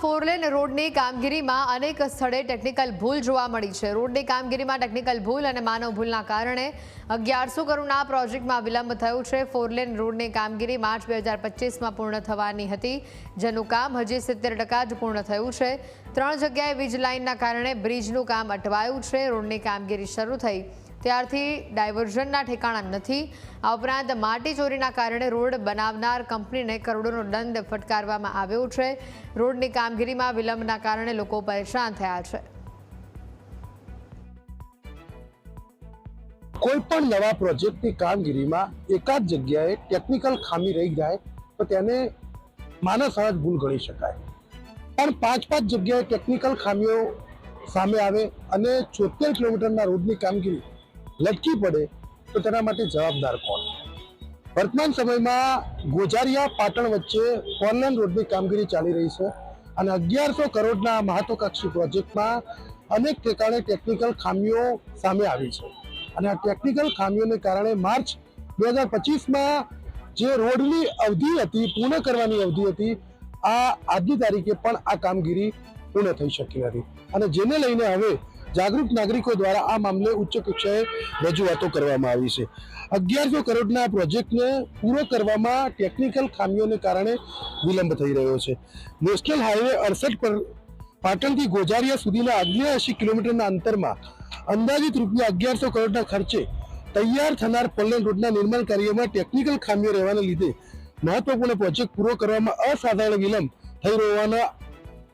Four lane રોડની કામગીરીમાં અનેક સ્થળે ટેકનિકલ ભૂલ જોવા મળી છે. રોડની કામગીરીમાં ટેકનિકલ ભૂલ અને માનવ ભૂલના કારણે અગિયારસો કરોડના પ્રોજેક્ટમાં વિલંબ થયું છે. ફોરલેન રોડની કામગીરી માર્ચ બે હજાર પચીસમાં પૂર્ણ થવાની હતી, જેનું કામ હજી સિત્તેર ટકા જ પૂર્ણ થયું છે. ત્રણ જગ્યાએ વીજ લાઇનના કારણે બ્રિજનું કામ અટવાયું છે. રોડની કામગીરી શરૂ થઈ ત્યારથી ડાયવર્ઝનના ઠેકાણા નથી. આ ઉપરાંત માટી ચોરીના કારણે રોડ બનાવનાર કંપનીને કરોડોનો દંડ ફટકારવામાં આવ્યો છે. રોડની કામગીરીમાં વિલંબના કારણે લોકો પરેશાન થયા છે. કોઈ પણ નવા પ્રોજેક્ટની કામગીરીમાં એકાદ જગ્યાએ ટેકનિકલ ખામી રહી જાય તો તેને માનસ સહજ ભૂલ ગણી શકાય. પણ પાંચ પાંચ જગ્યાએ ટેકનિકલ ખામીઓ સામે આવે અને છોતેર કિલોમીટરના રોડની કામગીરી લટકી પડે, તો તેના માટે જવાબદાર કોણ? વર્તમાન સમયમાં ગોજારિયા પાટણ વચ્ચે ફોરલેન રોડની કામગીરી ચાલી રહી છે અને અગિયારસો કરોડના મહત્વકાંક્ષી પ્રોજેક્ટમાં અનેક ઠેકાણે ટેકનિકલ ખામીઓ સામે આવી છે. અને આ ટેકનિકલ ખામીઓને કારણે માર્ચ બે હજાર પચીસમાં જે રોડની અવધિ હતી, પૂર્ણ કરવાની અવધિ હતી, આ આજની તારીખે પણ આ કામગીરી પૂર્ણ થઈ શકી નથી. અને જેને લઈને હવે જાગૃત નાગરિકો દ્વારા આ મામલે ઉચ્ચ કક્ષાએ રજૂઆતો કરવામાં આવી છે. અગિયારસો કરોડના પ્રોજેક્ટને પૂરો કરવામાં ટેકનિકલ ખામીઓને કારણે વિલંબ થઈ રહ્યો છે. નેશનલ હાઈવે અડસઠ પર પાટણથી ગોજારિયા સુધીના અગ્નેએંશી કિલોમીટરના અંતરમાં અંદાજિત રૂપિયા અગિયારસો કરોડના ખર્ચે તૈયાર થનાર પલ્લન રોડના નિર્માણ કાર્યમાં ટેકનિકલ ખામીઓ રહેવાને લીધે મહત્વપૂર્ણ પ્રોજેક્ટ પૂરો કરવામાં અસાધારણ વિલંબ થઈ રહેવાના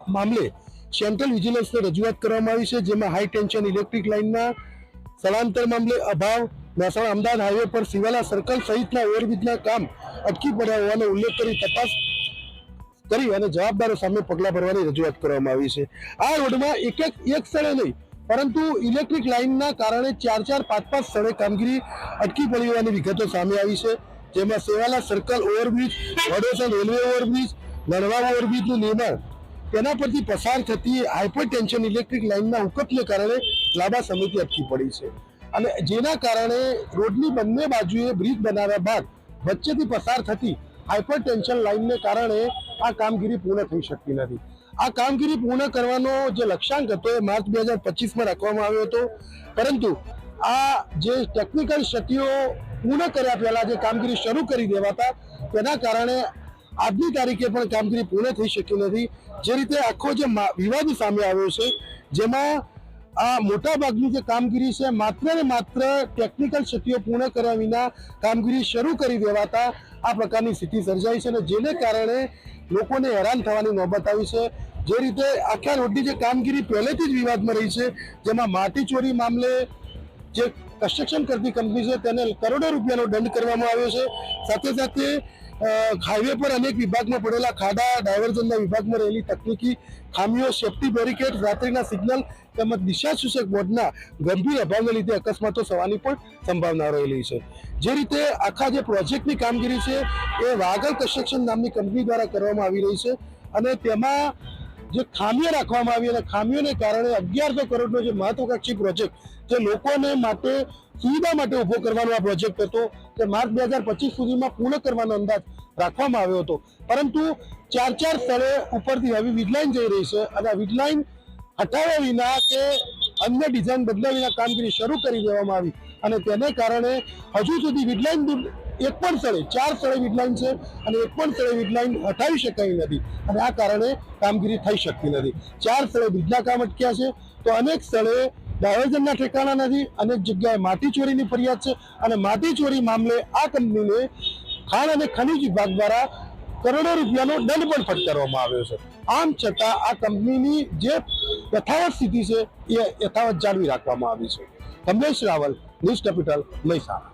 મામલે સેન્ટ્રલ વિજિલન્સને રજૂઆત કરવામાં આવી છે, જેમાં હાઈ ટેન્શન ઇલેક્ટ્રિક લાઇનના સ્થળાંતર મામલે અભાવ, મહેસાણા અમદાવાદ હાઈવે પર સિવાલા સર્કલ સહિતના ઓવરબ્રિજના કામ અટકી પડ્યા હોવાનો ઉલ્લેખ કરી તપાસ કરી અને જવાબદારો સામે પગલાં ભરવાની રજૂઆત કરવામાં આવી છે. આ રોડમાં એક એક એક સ્થળે નહીં, પરંતુ ઇલેક્ટ્રિક લાઇનના કારણે ચાર ચાર પાંચ પાંચ સ્થળે કામગીરી અટકી પડી હોવાની વિગતો સામે આવી છે, જેમાં Sevalia circle overbridge Vadodara railway overbridge નરવા ઓવરબ્રિજનું નિર્માણ તેના પરથી પસાર થતી હાઇપરટેન્શન ઇલેક્ટ્રિક લાઇનના ઉકતને કારણે લાંબા સમયથી અટકી પડી છે. અને જેના કારણે રોડની બંને બાજુએ બ્રિજ બનાવ્યા બાદ વચ્ચેથી પસાર થતી હાઇપરટેન્શન લાઇનને કારણે આ કામગીરી પૂર્ણ થઈ શકતી નથી. આ કામગીરી પૂર્ણ કરવાનો જે લક્ષ્યાંક હતો એ માર્ચ બે હજાર પચીસમાં રાખવામાં આવ્યો હતો. પરંતુ આ જે ટેકનિકલ ક્ષતિઓ પૂર્ણ કર્યા પહેલાં જે કામગીરી શરૂ કરી દેવાતા, તેના કારણે આજની તારીખે પણ કામગીરી પૂર્ણ થઈ શકી નથી. જે રીતે આખો જે વિવાદ સામે આવ્યો છે, જેમાં આ મોટા ભાગની જે કામગીરી છે, માત્ર ને માત્ર ટેકનિકલ ક્ષતિઓ પૂર્ણ કર્યા વિના કામગીરી શરૂ કરી દેવાતા આ પ્રકારની સ્થિતિ સર્જાઈ છે અને જેને કારણે લોકોને હેરાન થવાની નોબત આવી છે. જે રીતે આખા રોડની જે કામગીરી પહેલેથી જ વિવાદમાં રહી છે, જેમાં માટી ચોરી મામલે જે કન્સ્ટ્રક્શન કરતી કંપની છે, તેને કરોડો રૂપિયાનો દંડ કરવામાં આવ્યો છે. સાથે સાથે હાઈવે પર અનેક વિભાગમાં પડેલા ખાડા, ડાયવર્ઝનના વિભાગમાં રહેલી તકનીકી, ખામીઓ સેફટી બેરિકેડ રાત્રિના સિગ્નલ તેમજ દિશા સૂચક બોર્ડના ગંભીર અભાવને લીધે અકસ્માતો થવાની પણ સંભાવના રહેલી છે. જે રીતે આખા જે પ્રોજેક્ટની કામગીરી છે, એ વાગલ કન્સ્ટ્રક્શન નામની કંપની દ્વારા કરવામાં આવી રહી છે અને તેમાં જે ખામીઓ રાખવામાં આવી અને ખામીઓને કારણે અગિયારસો કરોડનો જે મહત્વકાંક્ષી પ્રોજેક્ટ જે લોકોને માટે સુવિધા માટે ઊભો કરવાનો આ પ્રોજેક્ટ હતો, તે માર્ચ બે હજાર પચીસ સુધીમાં પૂર્ણ કરવાનો અંદાજ રાખવામાં આવ્યો હતો. પરંતુ ચાર ચાર સ્થળે ઉપરથી હવે વીજલાઇન જઈ રહી છે અને આ વીજલાઇન હટાવ્યા વિના કે અન્ય ડિઝાઇન બદલ્યા વિના કામગીરી શરૂ કરી દેવામાં આવી અને તેને કારણે હજુ સુધી વીજલાઇન એક પણ સ્થળે, ચાર સ્થળે વીજલાઇન છે અને એક પણ સ્થળે વીજલાઇન હટાવી શકાય નથી અને આ કારણે કામગીરી થઈ શકતી નથી. ચાર સ્થળે વીજના કામ અટક્યા છે, તો અનેક સ્થળે ડાયવર્ઝનના ઠેકાણા નથી, અનેક જગ્યાએ માટી ચોરીની ફરિયાદ છે અને માટી ચોરી મામલે આ કંપનીને ખાણ અને ખનિજ વિભાગ દ્વારા કરોડો રૂપિયાનો દંડ પણ ફટકારવામાં આવ્યો છે. આમ છતાં આ કંપનીની જે યથાવત સ્થિતિ છે એ યથાવત જાળવી રાખવામાં આવી છે. Kamlesh Raval, news capital, Mehsana.